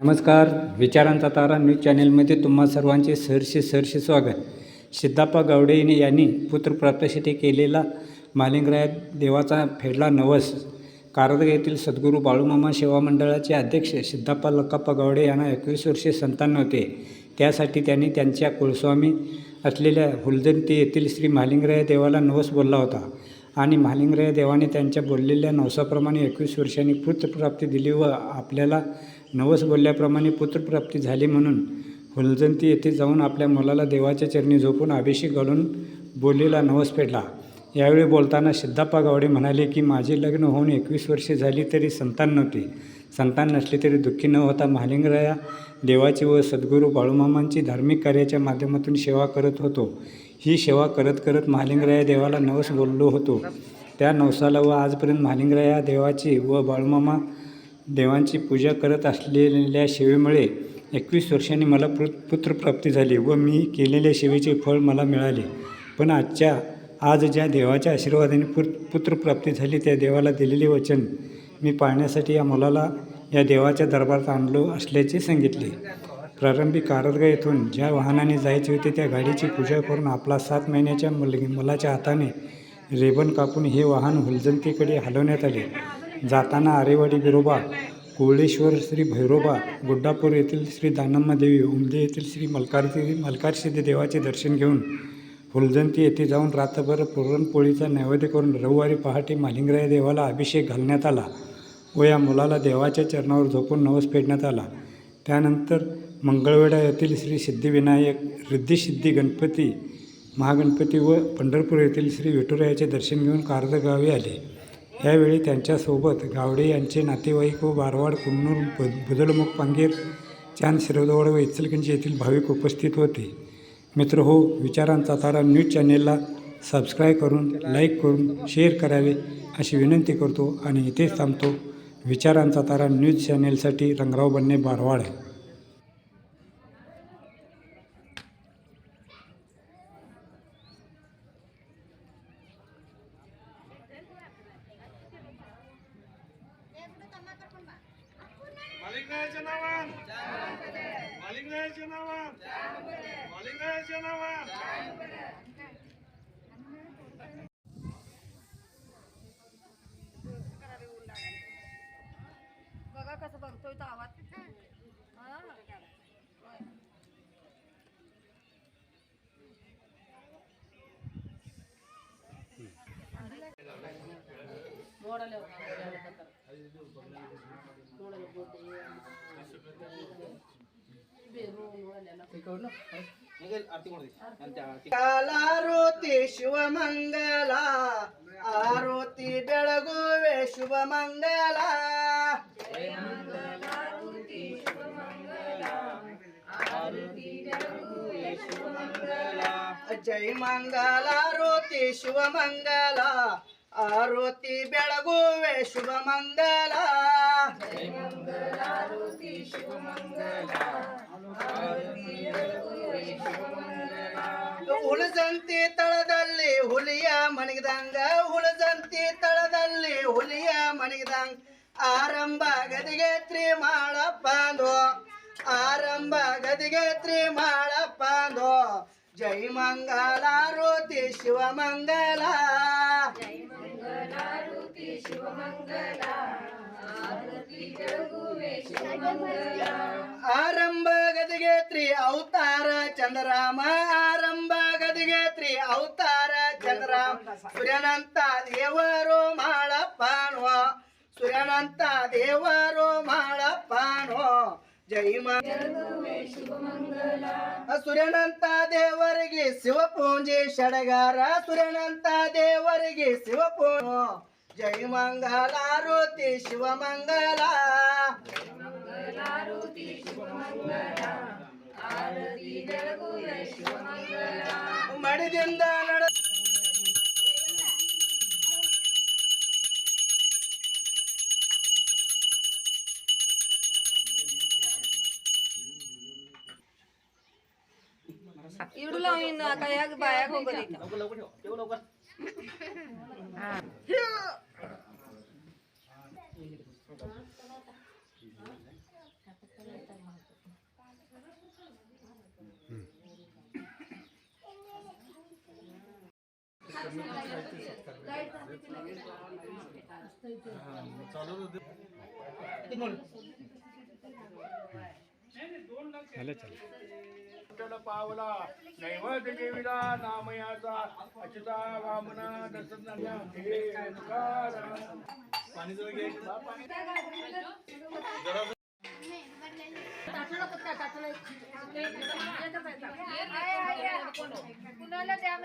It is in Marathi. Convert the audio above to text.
नमस्कार विचारांचा तारा न्यूज चॅनेलमध्ये तुम्हा सर्वांचे सहर्षे सहर्षे स्वागत. सिद्धाप्पा गावडे यांनी पुत्रप्राप्तीसाठी केलेला मालिंगराय देवाचा फेडला नवस. कारदग येथील सद्गुरू बाळूमामा सेवा मंडळाचे अध्यक्ष सिद्धाप्पा लक्काप्पा गावडे यांना एकवीस वर्षे संतान होते. त्यासाठी त्यांनी त्यांच्या कुलस्वामी असलेल्या हुलदंती येथील श्री महालिंगराय देवाला नवस बोलला होता आणि महालिंगराय देवाने त्यांच्या बोललेल्या नवसाप्रमाणे एकवीस वर्षांनी पुत्रप्राप्ती दिली व आपल्याला नवस बोलल्याप्रमाणे पुत्रप्राप्ती झाली म्हणून हुलजंती येथे जाऊन आपल्या मुलाला देवाच्या चरणी झोपून अभिषेक घालून बोलीला नवस फेडला. यावेळी बोलताना सिद्धाप्पा गावडे म्हणाले की माझे लग्न होऊन एकवीस वर्षे झाली तरी संतान नव्हती. संतान नसले तरी दुःखी न होता महालिंगराया देवाची व सद्गुरू बाळूमामांची धार्मिक कार्याच्या माध्यमातून सेवा करत होतो. ही सेवा करत करत महालिंगराया देवाला नवस बोललो होतो. त्या नवसाला व आजपर्यंत महालिंगराया देवाची व बाळूमामा देवांची पूजा करत असलेल्या सेवेमुळे एकवीस वर्षांनी मला पु पुत्रप्राप्ती झाली व मी केलेल्या सेवेचे फळ मला मिळाले. पण आजच्या आज ज्या देवाच्या आशीर्वादाने पुत पुत्रप्राप्ती झाली त्या देवाला दिलेले वचन मी पाळण्यासाठी या मुलाला या देवाच्या दरबारात आणलो असल्याचे सांगितले. प्रारंभी कारदगा येथून ज्या वाहनाने जायचे होते त्या गाडीची पूजा करून आपला सात महिन्याच्या मुलगी मुलाच्या हाताने रेबन कापून हे वाहन हुलजंतीकडे हलवण्यात आले. जाताना आरेवाडी बिरोबा कुवळेश्वर श्री भैरोबा गुड्डापूर येथील श्री दानम्मा देवी उमदे येथील श्री मलकारती मलकारसिद्धी देवाचे दर्शन घेऊन फुलजंती येथे जाऊन रात्रभर पुरणपोळीचा नैवेद्य करून रविवारी पहाटे मालिंगराय देवाला अभिषेक घालण्यात आला व या मुलाला देवाच्या चरणावर झोपून नवस फेडण्यात आला. त्यानंतर मंगळवेढा येथील श्री सिद्धिविनायक रिद्धिसिद्धी गणपती महागणपती व पंढरपूर येथील श्री विठुरायाचे दर्शन घेऊन कारद गावी आले. यावेळी त्यांच्यासोबत गावडे यांचे नातेवाईक व बारवाड कुन्नूर ब बुदलमुख पांगेर चांद शिरोदवाड व इचलकंजी येथील भाविक उपस्थित होते. मित्र हो विचारांचा तारा न्यूज चॅनेलला सबस्क्राईब करून लाईक करून शेअर करावे अशी विनंती करतो आणि इथेच थांबतो. विचारांचा तारा न्यूज चॅनेलसाठी रंगराव बन्ने बारवाड. नावान मालिकरायाच्या नावान मालिकरायाच्या नावान बघा कसं बघतोय तो आवाज. मोडले ಆರುತಿ ಶಿವಮಂಗಲ ಆರುತಿ ಬೆಳಗುವೆ ಶುಭ ಮಂಗಲ ಜೈ ಮಂಗಲ ಆರುತಿ ಶಿವ ಮಂಗಲ ಆರುತಿ ಬೆಳಗುವೆ ಶುಭ ಮಂಗಲ ಹುಳಜಂತಿ ತಳದಲ್ಲಿ ಹುಲಿಯ ಮಣಗಿದಂಗ ಹುಳಜಂತಿ ತಳದಲ್ಲಿ ಹುಲಿಯ ಮಣಗಿದಂಗ. ಆರಂಭ ಗದಿಗೆ ತ್ರಿಮಾಳಪ್ಪಂದು ಆರಂಭ ಗದಿಗೆ ತ್ರಿಮಾಳಪ್ಪಂದು ಜೈ ಮಂಗಲ ಮಂಗಲಾರೂತಿ ಶಿವಮಂಗಲ ಶಿವಮಂಗಲ ಅವತಾರ ಚಂದ್ರರಾಮ ಆರಂಭ ಗದಿಗೆ ತ್ರಿ ಅವತಾರ ಚಂದ್ರರಾಮ. ಸೂರ್ಯನಂತ ದೇವರು ಮಾಡಪ್ಪನೋ ಸೂರ್ಯನಂತ ದೇವರು ಮಾಡಪ್ಪನೋ ಜೈ ಸೂರ್ಯನಂತ ದೇವರಿಗೆ ಶಿವಪೂಜೆ ಷಡಗಾರ ಸೂರ್ಯನಂತ ದೇವರಿಗೆ ಶಿವಪೂಜೆ ಜೈ ಮಂಗಲಾರುತಿ ಶಿವಮಂಗಲ. மடிதிருந்த நட ಇಡು लावीन कायाक बायाक वगैरे लवकर लवकर ठेव ठेव लवकर हा पावला नैवद्य देवीला नामयाचा अच्युता वामना दर्शना हे ओंकार. पाणी जरा घे. कुणाला द्या